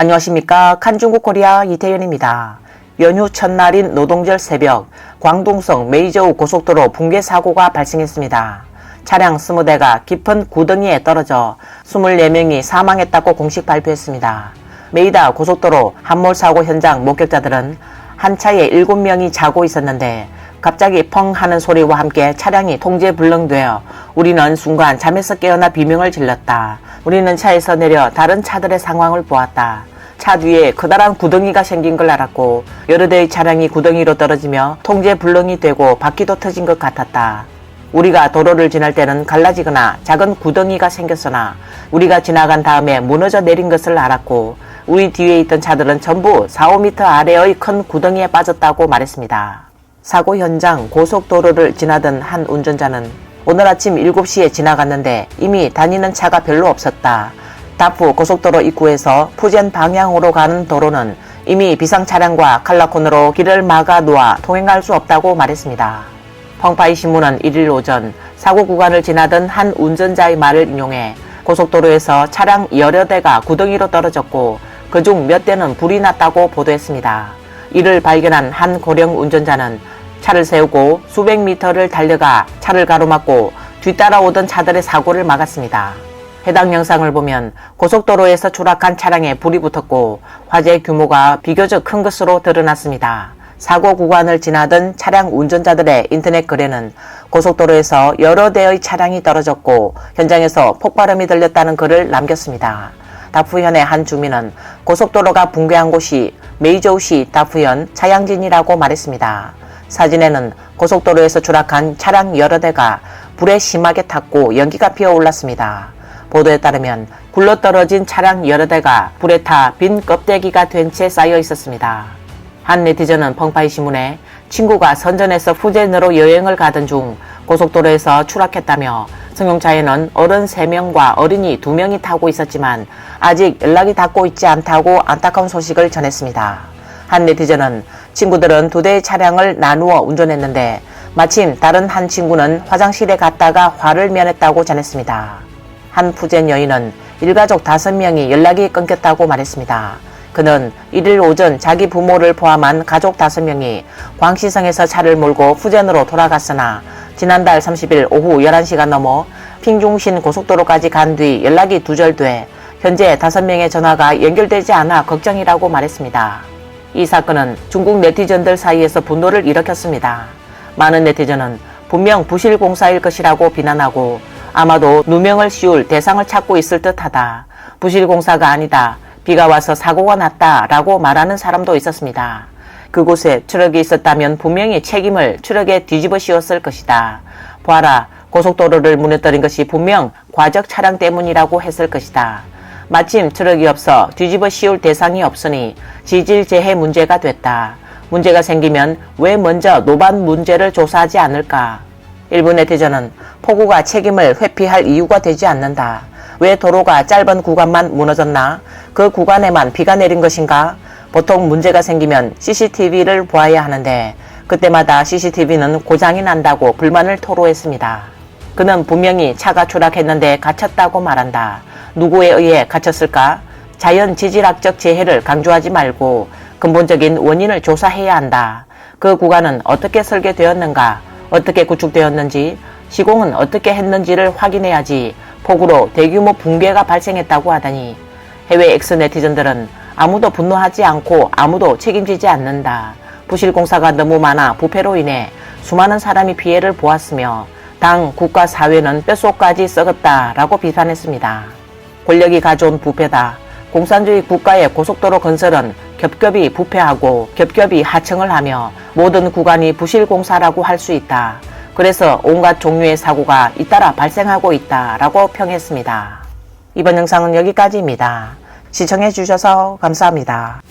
안녕하십니까. 칸중국 코리아 이태현입니다. 연휴 첫날인 노동절 새벽 광둥성 메이저우 고속도로 붕괴 사고가 발생했습니다. 차량 20대가 깊은 구덩이에 떨어져 24명이 사망했다고 공식 발표했습니다. 메이다 고속도로 함몰 사고 현장 목격자들은 한 차에 7명이 자고 있었는데 갑자기 펑 하는 소리와 함께 차량이 통제 불능되어 우리는 순간 잠에서 깨어나 비명을 질렀다. 우리는 차에서 내려 다른 차들의 상황을 보았다. 차 뒤에 커다란 구덩이가 생긴 걸 알았고 여러 대의 차량이 구덩이로 떨어지며 통제 불능이 되고 바퀴도 터진 것 같았다. 우리가 도로를 지날 때는 갈라지거나 작은 구덩이가 생겼으나 우리가 지나간 다음에 무너져 내린 것을 알았고 우리 뒤에 있던 차들은 전부 4, 5m 아래의 큰 구덩이에 빠졌다고 말했습니다. 사고 현장 고속도로를 지나던 한 운전자는 오늘 아침 7시에 지나갔는데 이미 다니는 차가 별로 없었다. 다프 고속도로 입구에서 푸젠 방향으로 가는 도로는 이미 비상 차량과 칼라콘으로 길을 막아 놓아 통행할 수 없다고 말했습니다. 펑파이 신문은 1일 오전 사고 구간을 지나던 한 운전자의 말을 인용해 고속도로에서 차량 여러 대가 구덩이로 떨어졌고 그중 몇 대는 불이 났다고 보도했습니다. 이를 발견한 한 고령 운전자는 차를 세우고 수백 미터를 달려가 차를 가로막고 뒤따라오던 차들의 사고를 막았습니다. 해당 영상을 보면 고속도로에서 추락한 차량에 불이 붙었고 화재 규모가 비교적 큰 것으로 드러났습니다. 사고 구간을 지나던 차량 운전자들의 인터넷 거래는 고속도로에서 여러 대의 차량이 떨어졌고 현장에서 폭발음이 들렸다는 글을 남겼습니다. 다프현의 한 주민은 고속도로가 붕괴한 곳이 메이저우시 다프현 차양진이라고 말했습니다. 사진에는 고속도로에서 추락한 차량 여러 대가 불에 심하게 탔고 연기가 피어올랐습니다. 보도에 따르면 굴러떨어진 차량 여러 대가 불에 타 빈 껍데기가 된 채 쌓여 있었습니다. 한 네티즌은 펑파이 신문에 친구가 선전에서 푸젠으로 여행을 가던 중 고속도로에서 추락했다며 승용차에는 어른 3명과 어린이 2명이 타고 있었지만 아직 연락이 닿고 있지 않다고 안타까운 소식을 전했습니다. 한 네티즌은 친구들은 두 대의 차량을 나누어 운전했는데 마침 다른 한 친구는 화장실에 갔다가 화를 면했다고 전했습니다. 한 푸젠 여인은 일가족 5명이 연락이 끊겼다고 말했습니다. 그는 1일 오전 자기 부모를 포함한 가족 5명이 광시성에서 차를 몰고 푸젠으로 돌아갔으나 지난달 30일 오후 11시가 넘어 핑중신 고속도로까지 간 뒤 연락이 두절돼 현재 5명의 전화가 연결되지 않아 걱정이라고 말했습니다. 이 사건은 중국 네티즌들 사이에서 분노를 일으켰습니다. 많은 네티즌은 분명 부실 공사일 것이라고 비난하고 아마도 누명을 씌울 대상을 찾고 있을 듯하다. 부실 공사가 아니다. 비가 와서 사고가 났다. 라고 말하는 사람도 있었습니다. 그곳에 트럭이 있었다면 분명히 책임을 트럭에 뒤집어 씌웠을 것이다. 보아라. 고속도로를 무너뜨린 것이 분명 과적 차량 때문이라고 했을 것이다. 마침 트럭이 없어 뒤집어 씌울 대상이 없으니 지질재해 문제가 됐다. 문제가 생기면 왜 먼저 노반 문제를 조사하지 않을까? 일부 네티즌은 폭우가 책임을 회피할 이유가 되지 않는다. 왜 도로가 짧은 구간만 무너졌나? 그 구간에만 비가 내린 것인가? 보통 문제가 생기면 CCTV를 보아야 하는데 그때마다 CCTV는 고장이 난다고 불만을 토로했습니다. 그는 분명히 차가 추락했는데 갇혔다고 말한다. 누구에 의해 갇혔을까? 자연 지질학적 재해를 강조하지 말고 근본적인 원인을 조사해야 한다. 그 구간은 어떻게 설계되었는가? 어떻게 구축되었는지, 시공은 어떻게 했는지를 확인해야지 폭우로 대규모 붕괴가 발생했다고 하다니 해외 엑스 네티즌들은 아무도 분노하지 않고 아무도 책임지지 않는다. 부실 공사가 너무 많아 부패로 인해 수많은 사람이 피해를 보았으며 당 국가 사회는 뼛속까지 썩었다라고 비판했습니다. 권력이 가져온 부패다. 공산주의 국가의 고속도로 건설은 겹겹이 부패하고 겹겹이 하청을 하며 모든 구간이 부실 공사라고 할 수 있다. 그래서 온갖 종류의 사고가 잇따라 발생하고 있다라고 평했습니다. 이번 영상은 여기까지입니다. 시청해 주셔서 감사합니다.